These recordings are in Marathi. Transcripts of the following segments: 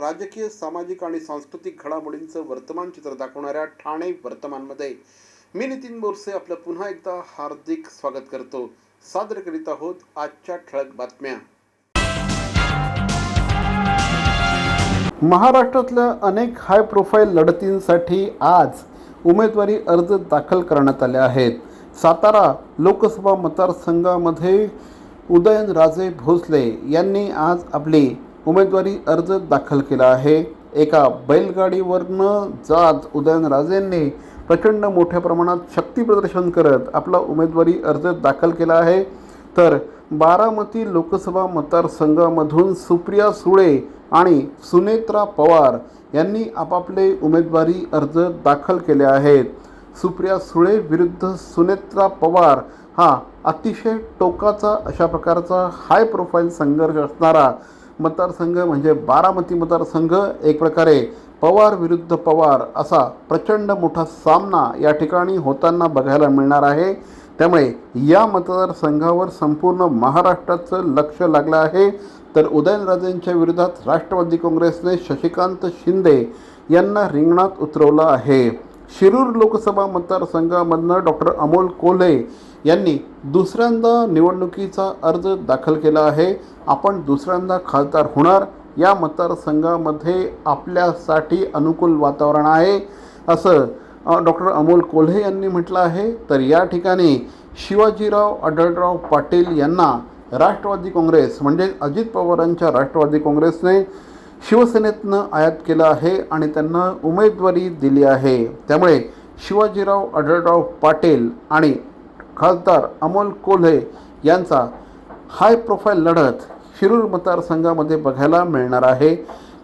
राजकीय सामाजिक आणि सांस्कृतिक घडामोडींचं वर्तमान चित्र दाखवणाऱ्या ठाणे वर्तमानमध्ये मी नितीन बोरसे आपलं पुन्हा एकदा हार्दिक स्वागत करतो. सादर करीत आहोत आजच्या ठळक बातम्या. महाराष्ट्रातल्या अनेक हाय प्रोफाईल लढतींसाठी आज उमेदवारी अर्ज दाखल करण्यात आले आहेत. सातारा लोकसभा मतदारसंघामध्ये उदयनराजे भोसले यांनी आज आपली उमेदवारी अर्ज दाखल केला आहे. एका बैलगाडीवरनं जात उदयनराजेंनी प्रचंड मोठ्या प्रमाणात शक्ती प्रदर्शन करत आपला उमेदवारी अर्ज दाखल केला आहे. तर बारामती लोकसभा मतदारसंघामधून सुप्रिया सुळे आणि सुनेत्रा पवार यांनी आपापले उमेदवारी अर्ज दाखल केले आहेत. सुप्रिया सुळे विरुद्ध सुनेत्रा पवार हा अतिशय टोकाचा अशा प्रकारचा हाय प्रोफाईल संघर्ष असणारा मतदारसंघ म्हणजे बारामती मतदारसंघ एक प्रकारे पवार विरुद्ध पवार असा प्रचंड मोठा सामना या ठिकाणी होताना बघायला मिळणार आहे. त्यामुळे या मतदारसंघावर संपूर्ण महाराष्ट्राचं लक्ष लागलं आहे. तर उदयनराजेंच्या विरोधात राष्ट्रवादी काँग्रेसने शशिकांत शिंदे यांना रिंगणात उतरवलं आहे. शिरूर लोकसभा मतदारसंघामधनं डॉक्टर अमोल कोल्हे यांनी दुसऱ्यांदा निवडणुकीचा अर्ज दाखल केला आहे. आपण दुसऱ्यांदा खासदार होणार. या मतदारसंघामध्ये आपल्यासाठी अनुकूल वातावरण आहे असं डॉक्टर अमोल कोल्हे यांनी म्हटलं आहे. तर या ठिकाणी शिवाजीराव आढळराव पाटील यांना राष्ट्रवादी काँग्रेस म्हणजे अजित पवारांच्या राष्ट्रवादी काँग्रेसने शिवसेनेतनं आयात केलं आहे आणि त्यांना उमेदवारी दिली आहे. त्यामुळे शिवाजीराव आढळराव पाटील आणि खासदार अमोल कोल्हे यांचा हाय प्रोफाईल लढत शिरूर मतदारसंघामध्ये बघायला मिळणार आहे.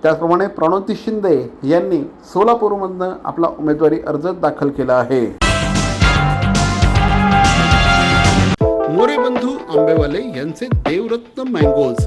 त्याचप्रमाणे प्रणोती शिंदे यांनी सोलापूरमधनं आपला उमेदवारी अर्ज दाखल केला आहे. मोरे बंधू आंबेवाले यांचे देवरत्न मँगोज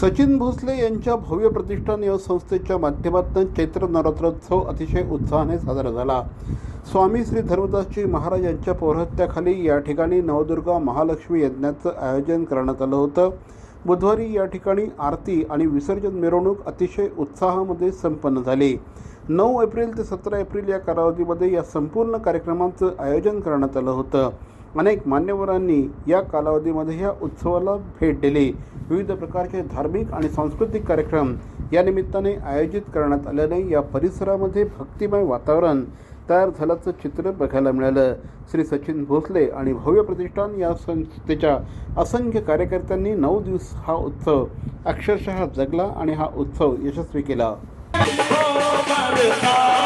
सचिन भोसले यांच्या भव्य प्रतिष्ठान या संस्थेच्या माध्यमातून चैत्र नवरात्रोत्सव अतिशय उत्साहाने साजरा झाला. स्वामी श्री धर्मदासजी महाराज यांच्या पौरहत्याखाली या ठिकाणी नवदुर्गा महालक्ष्मी यज्ञाचं आयोजन करण्यात आलं होतं. बुधवारी या ठिकाणी आरती आणि विसर्जन मिरवणूक अतिशय उत्साहामध्ये संपन्न झाली. नऊ एप्रिल ते सतरा एप्रिल या कालावधीमध्ये या संपूर्ण कार्यक्रमाचं आयोजन करण्यात आलं होतं. अनेक मान्यवरांनी या कालावधीमध्ये या उत्सवाला भेट दिली. विविध प्रकारचे धार्मिक आणि सांस्कृतिक कार्यक्रम या निमित्ताने आयोजित करण्यात आल्याने या परिसरामध्ये भक्तिमय वातावरण तयार झाल्याचं चित्र बघायला मिळालं. श्री सचिन भोसले आणि भव्य प्रतिष्ठान या संस्थेच्या असंख्य कार्यकर्त्यांनी नऊ दिवस हा उत्सव अक्षरशः जगला आणि हा उत्सव यशस्वी केला. हो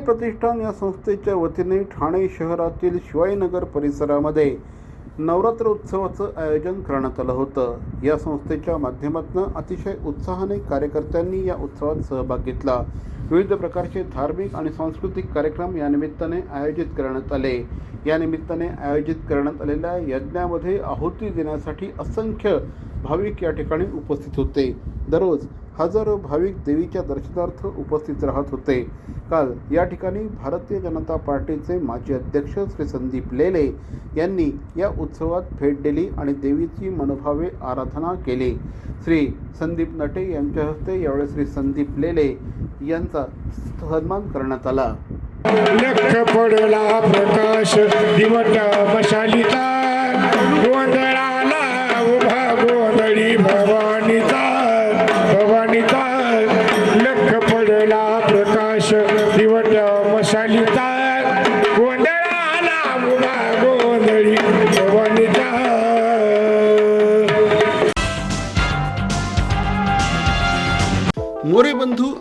नटे प्रतिष्ठान या संस्थेच्या वतीने ठाणे शहरातील शिवाईनगर परिसरामध्ये नवरात्र उत्सवाचं आयोजन करण्यात आलं होतं. या संस्थेच्या माध्यमातून अतिशय उत्साहाने कार्यकर्त्यांनी या उत्सवात सहभाग घेतला. विविध प्रकारचे धार्मिक आणि सांस्कृतिक कार्यक्रम या निमित्ताने आयोजित करण्यात आले. या निमित्ताने आयोजित करण्यात आलेल्या यज्ञामध्ये आहुती देण्यासाठी असंख्य भाविक या ठिकाणी उपस्थित होते. दररोज हजारो भाविक देवीच्या दर्शनार्थ उपस्थित राहत होते. काल या ठिकाणी भारतीय जनता पार्टीचे माजी अध्यक्ष श्री संदीप लेले यांनी या उत्सवात भेट दिली आणि देवीची मनोभावे आराधना केली. श्री संदीप नटे यांच्या हस्ते यावेळी श्री संदीप लेले यांचा सन्मान करण्यात आला. लख पडला प्रकाश दिवट मशालिता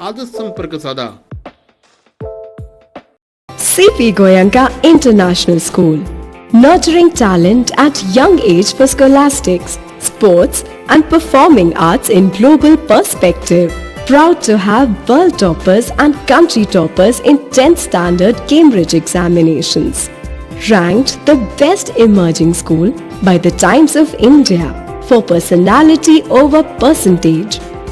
ಅದು ಸಂಪರ್ಕಿಸದ International School nurturing talent at young age for scholastics, sports and performing arts in global perspective. Proud to have world toppers and country toppers in 10 standard Cambridge examinations. Ranked the best emerging school by the Times of India for personality over percentage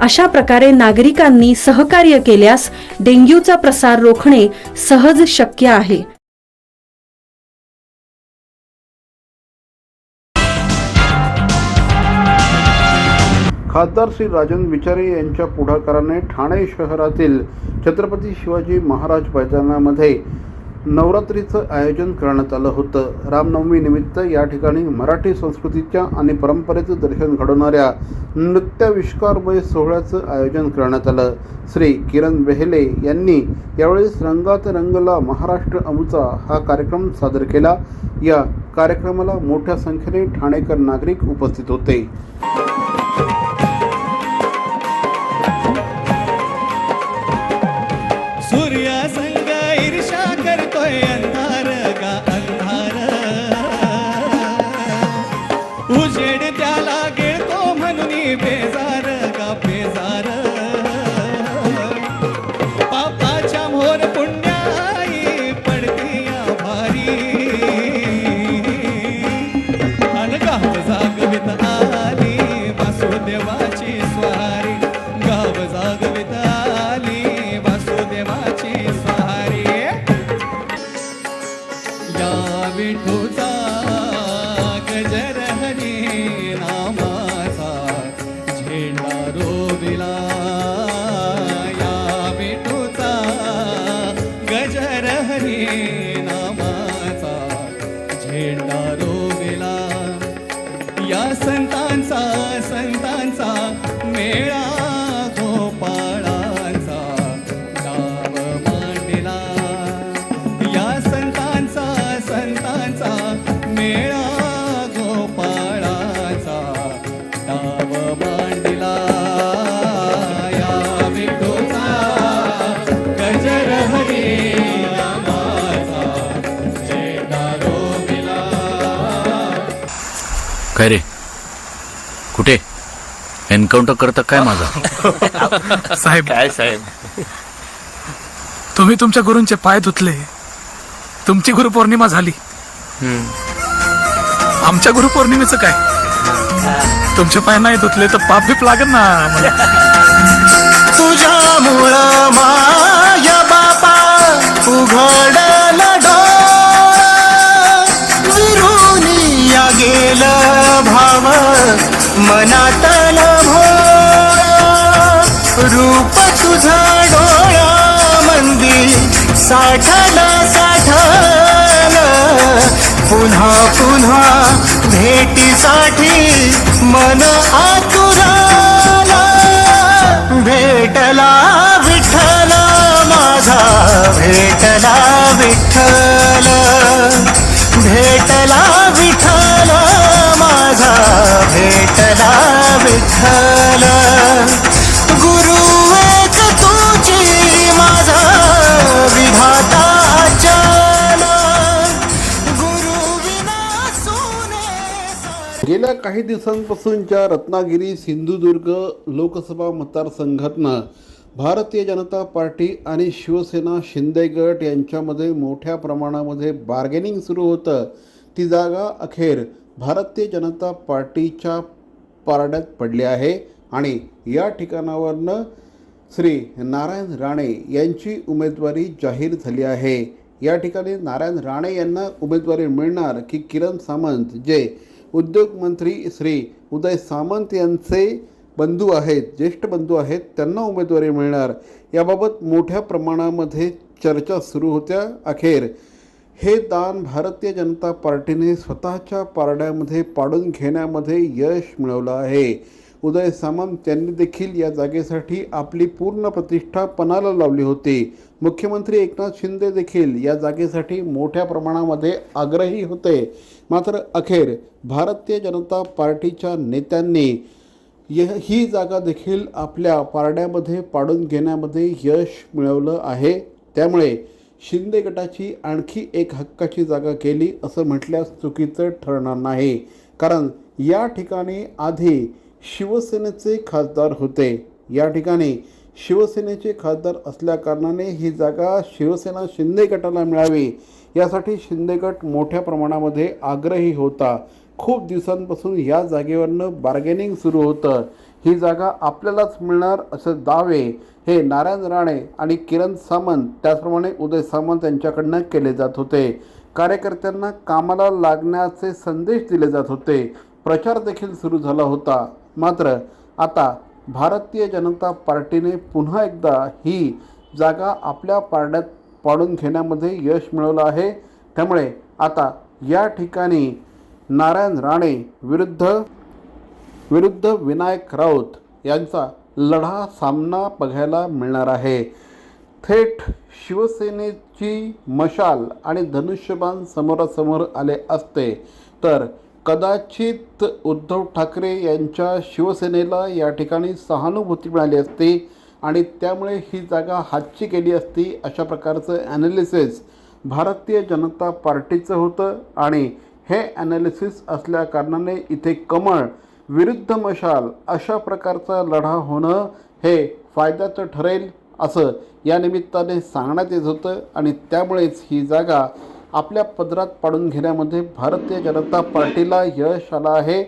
अशा प्रकारे नागरिकांनी सहकार्य केल्यास डेंग्यूचा प्रसार रोखणे सहज शक्य आहे. खासदार श्री राजन विचारे यांच्या पुढाकाराने ठाणे शहरातील छत्रपती शिवाजी महाराज मैदानामध्ये नवरात्रीचं आयोजन करण्यात आलं होतं. रामनवमीनिमित्त या ठिकाणी मराठी संस्कृतीच्या आणि परंपरेचं दर्शन घडवणाऱ्या नृत्याविष्कारमय सोहळ्याचं आयोजन करण्यात आलं. श्री किरण बेहले यांनी यावेळेस रंगात रंगला महाराष्ट्र अमुचा हा कार्यक्रम सादर केला. या कार्यक्रमाला मोठ्या संख्येने ठाणेकर नागरिक उपस्थित होते. வேண்டாரோ விழா. काय रे? कुठे? एन्काउंटर करता काय माझा? साहेब. काय साहेब? तुम्ही तुमच्या गुरूंचे पाय धुतले. तुमची गुरुपौर्णिमा झाली. आमच्या गुरुपौर्णिमेचं काय? तुमचे पाय नाही धुतले तर पाप बीप लागेल ना आम्हाला. तुझ्यामुळं माया बापा उघडल विरुनी या गेलं मनातला भोळा. रूप तुझा डोळा मंदी साठाला साठाला. पुन्हा पुन्हा भेटीसाठी मन आतुराला. भेटला विठ्ठल माझा भेटला विठ्ठल. भेटला विठ्ठल. भेटला विठ्ठल. गुरु एक तुझी माझा विधाता चल. गुरु गेल्या काही दिवसांपासूनच्या रत्नागिरी सिंधुदुर्ग लोकसभा मतदारसंघातनं भारतीय जनता पार्टी आणि शिवसेना शिंदे गट यांच्यामध्ये मोठ्या प्रमाणामध्ये बार्गेनिंग सुरू होतं. ती जागा अखेर भारतीय जनता पार्टीच्या पारड्यात पडले आहे. आणि या ठिकाणावरनं श्री नारायण राणे यांची उमेदवारी जाहीर झाली आहे. या ठिकाणी नारायण राणे यांना उमेदवारी मिळणार की किरण सामंत जे उद्योगमंत्री श्री उदय सामंत यांचे बंधू आहेत ज्येष्ठ बंधू आहेत त्यांना उमेदवारी मिळणार. याबाबत मोठ्या प्रमाणामध्ये चर्चा सुरू होत्या. अखेर हे दान भारतीय जनता पार्टीने स्वतःच्या पारड्यामध्ये पाडून घेण्यामध्ये यश मिळवलं आहे. उदय सामंत यांनी देखील या जागेसाठी आपली पूर्ण प्रतिष्ठा पणाला लावली होती. मुख्यमंत्री एकनाथ शिंदे देखील या जागेसाठी मोठ्या प्रमाणामध्ये आग्रही होते. मात्र अखेर भारतीय जनता पार्टीच्या नेत्यांनी य ही जागा देखील आपल्या पारड्यामध्ये पाडून घेण्यामध्ये यश मिळवलं आहे. त्यामुळे शिंदे गटाची आणखी एक हक्काची जागा केली असं म्हटल्यास चुकीचं ठरणार नाही. कारण या ठिकाणी आधी शिवसेनेचे खासदार होते. या ठिकाणी शिवसेनेचे खासदार असल्याकारणाने ही जागा शिवसेना शिंदे गटाला मिळावी. यासाठी शिंदे गट मोठ्या प्रमाणामध्ये आग्रही होता. खूप दिवसांपासून या जागेवरनं बार्गेनिंग सुरू होतं. ही जागा आपल्यालाच मिळणार असे दावे हे नारायण राणे आणि किरण सामंत त्याचप्रमाणे उदय सामंत यांच्याकडनं केले जात होते. कार्यकर्त्यांना कामाला लागण्याचे संदेश दिले जात होते. प्रचार देखील सुरू झाला होता. मात्र आता भारतीय जनता पार्टीने पुन्हा एकदा ही जागा आपल्या पारड्यात पाडून घेण्यामध्ये यश मिळवलं आहे. त्यामुळे आता या ठिकाणी नारायण राणे विरुद्ध विरुद्ध विनायक राऊत यांचा लढा सामना बघायला मिळणार आहे. थेट शिवसेनेची मशाल आणि धनुष्यबाण समोरासमोर आले असते. तर कदाचित उद्धव ठाकरे यांच्या शिवसेनेला या ठिकाणी सहानुभूती मिळाली असती आणि त्यामुळे ही जागा हातची केली असती अशा प्रकारचं ॲनालिसिस भारतीय जनता पार्टीचं होतं आणि हे ॲनालिसिस असल्याकारणाने इथे कमळ विरुद्ध मशाल अशा प्रकारचा लढा होणं हे फायद्याचं ठरेल असं या निमित्ताने सांगण्यात येत होतं आणि त्यामुळेच ही जागा आपल्या पदरात पाडून घेण्यामध्ये भारतीय जनता पार्टीला यश आलं आहे.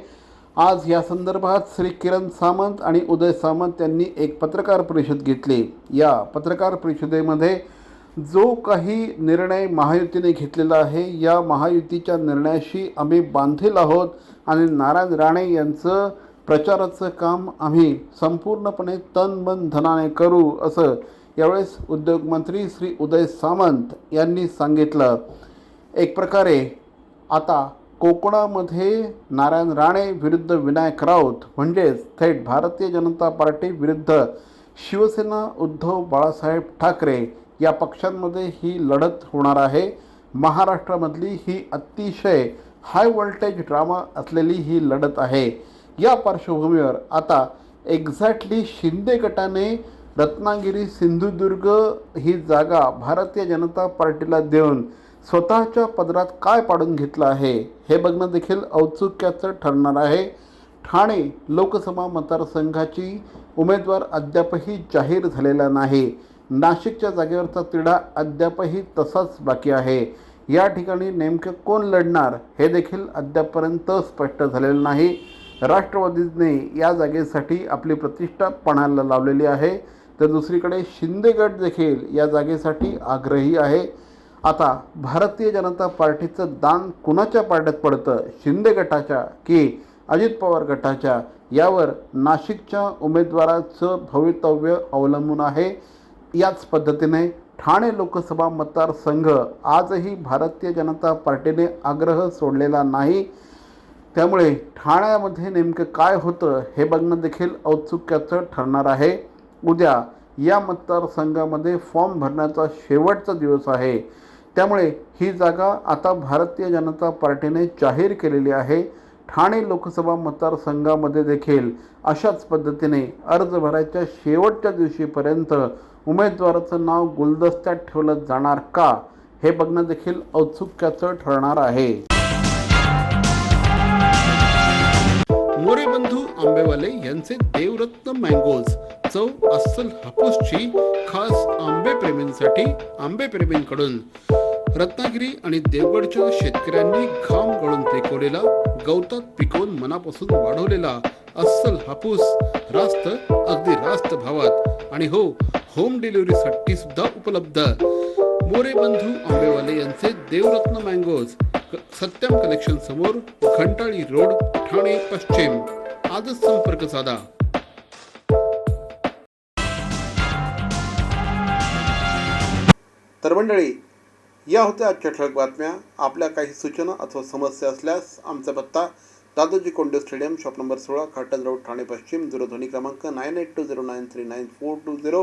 आज या संदर्भात श्री किरण सामंत आणि उदय सामंत यांनी एक पत्रकार परिषद घेतली. या पत्रकार परिषदेमध्ये जो काही निर्णय महायुतीने घेतलेला आहे या महायुतीच्या निर्णयाशी आम्ही बांधील आहोत आणि नारायण राणे यांचं प्रचाराचं काम आम्ही संपूर्णपणे तन मन धनाने करू असं यावेळेस उद्योगमंत्री श्री उदय सामंत यांनी सांगितलं. एक प्रकारे आता कोकणामध्ये नारायण राणे विरुद्ध विनायक राऊत म्हणजेच थेट भारतीय जनता पार्टी विरुद्ध शिवसेना उद्धव बाळासाहेब ठाकरे या पक्षांमध्ये ही लढत होणार आहे. महाराष्ट्रामधली ही अतिशय हाय व्होल्टेज ड्रामा असलेली ही लढत आहे. या पार्श्वभूमीवर आता एक्झॅक्टली शिंदे गटाने रत्नागिरी सिंधुदुर्ग ही जागा भारतीय जनता पार्टीला देऊन स्वतःच्या पदरात काय पाडून घेतलं आहे हे बघणं देखील औत्सुक्याचं ठरणार आहे. ठाणे लोकसभा मतदारसंघाची उमेदवार अद्यापही जाहीर झालेला नाही. नाशिकच्या जागेवरचा तिढा अद्यापही तसाच बाकी आहे. या ठिकाणी नेमकं कोण लढणार हे देखील अद्यापपर्यंत स्पष्ट झालेलं नाही. राष्ट्रवादीने या जागेसाठी आपली प्रतिष्ठा पणाला लावलेली आहे. तर दुसरीकडे शिंदे गट देखील या जागेसाठी आग्रही आहे. आता भारतीय जनता पार्टीचं दान कुणाच्या पार्ट्यात पडतं? शिंदे गटाच्या की अजित पवार गटाच्या? यावर नाशिकच्या उमेदवाराचं भवितव्य अवलंबून आहे. याच पद्धतीने ठाणे लोकसभा मतदारसंघ आजही भारतीय जनता पार्टीने आग्रह सोडलेला नाही. त्यामुळे ठाण्यामध्ये नेमकं काय होतं हे बघणं देखील औत्सुक्याचं ठरणार आहे. उद्या या मतदारसंघामध्ये फॉर्म भरण्याचा शेवटचा दिवस आहे. त्यामुळे ही जागा आता भारतीय जनता पार्टीने जाहीर केलेली आहे. ठाणे लोकसभा मतदारसंघामध्ये देखील अशाच पद्धतीने अर्ज भरायच्या शेवटच्या दिवशीपर्यंत उमेदवाराचं नाव गुलदस्त्यात ठेवलं जाणार का हे बघणं देखील औत्सुक्याचं ठरणार आहे. मोरे बंधू आंबेवाले यांचे देवरत्न मँगोज चव अस्सल हापूसची खास आंबे प्रेमींसाठी आंबे प्रेमींकडून. रत्नागिरी आणि देवगडच्या शेतकऱ्यांनी घाम गळून पिकवलेला गवतात पिकवून मनापासून वाढवलेला अस्सल हापूस रास्त अगदी रास्त भावात. आणि हो होम डिलिव्हरीसाठी सुद्धा उपलब्ध. मोरे बंधू आंबेवाले यांचे देवरत्न मँगोज सत्यम कलेक्शन समोर घंटाळी रोड ठाणे पश्चिम. आजच संपर्क साधा. तर मंडळी या होत्या आजच्या ठळक बातम्या. आपल्या काही सूचना अथवा समस्या असल्यास आमचा पत्ता Dadoji Konde stadium shop number सोळा खाटन रोड ठाणे पश्चिम दूरध्वनी क्रमांक nine eight two zero nine three nine four two zero.